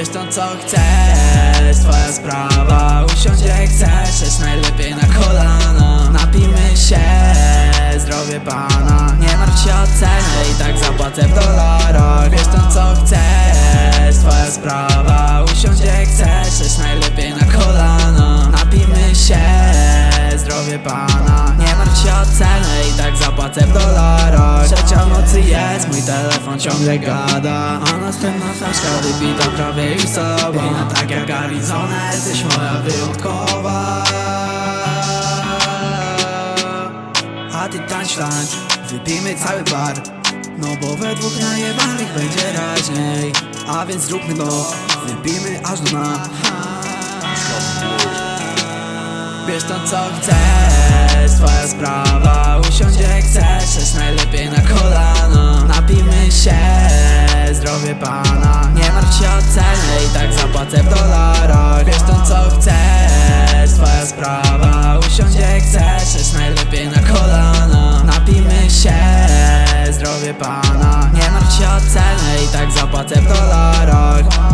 Wiesz to co chcesz, twoja sprawa Usiądź jak chcesz, jest najlepiej na kolana. Napijmy się, zdrowie pana Nie martw się o cenę. I tak zapłacę w dolarach Wiesz to co chcesz, twoja sprawa Usiądź jak chcesz, jest najlepiej na kolana. Napijmy się, zdrowie pana Nie martw się o cenę. I tak zapłacę w dolarach. Trzecia telefon ciągle gada A następna flaszka wybita prawie już sobą Piękna tak jak Arizona, jesteś moja wyjątkowa. A ty tańcz, tańcz, wypijmy cały bar. No bo we dwóch najebanych będzie raźniej. A więc zróbmy to, wypijmy aż do dna. Wiesz to co chcesz, twoja sprawa Usiądź jak chcesz, Nie martw się o i tak zapłacę w dolarach.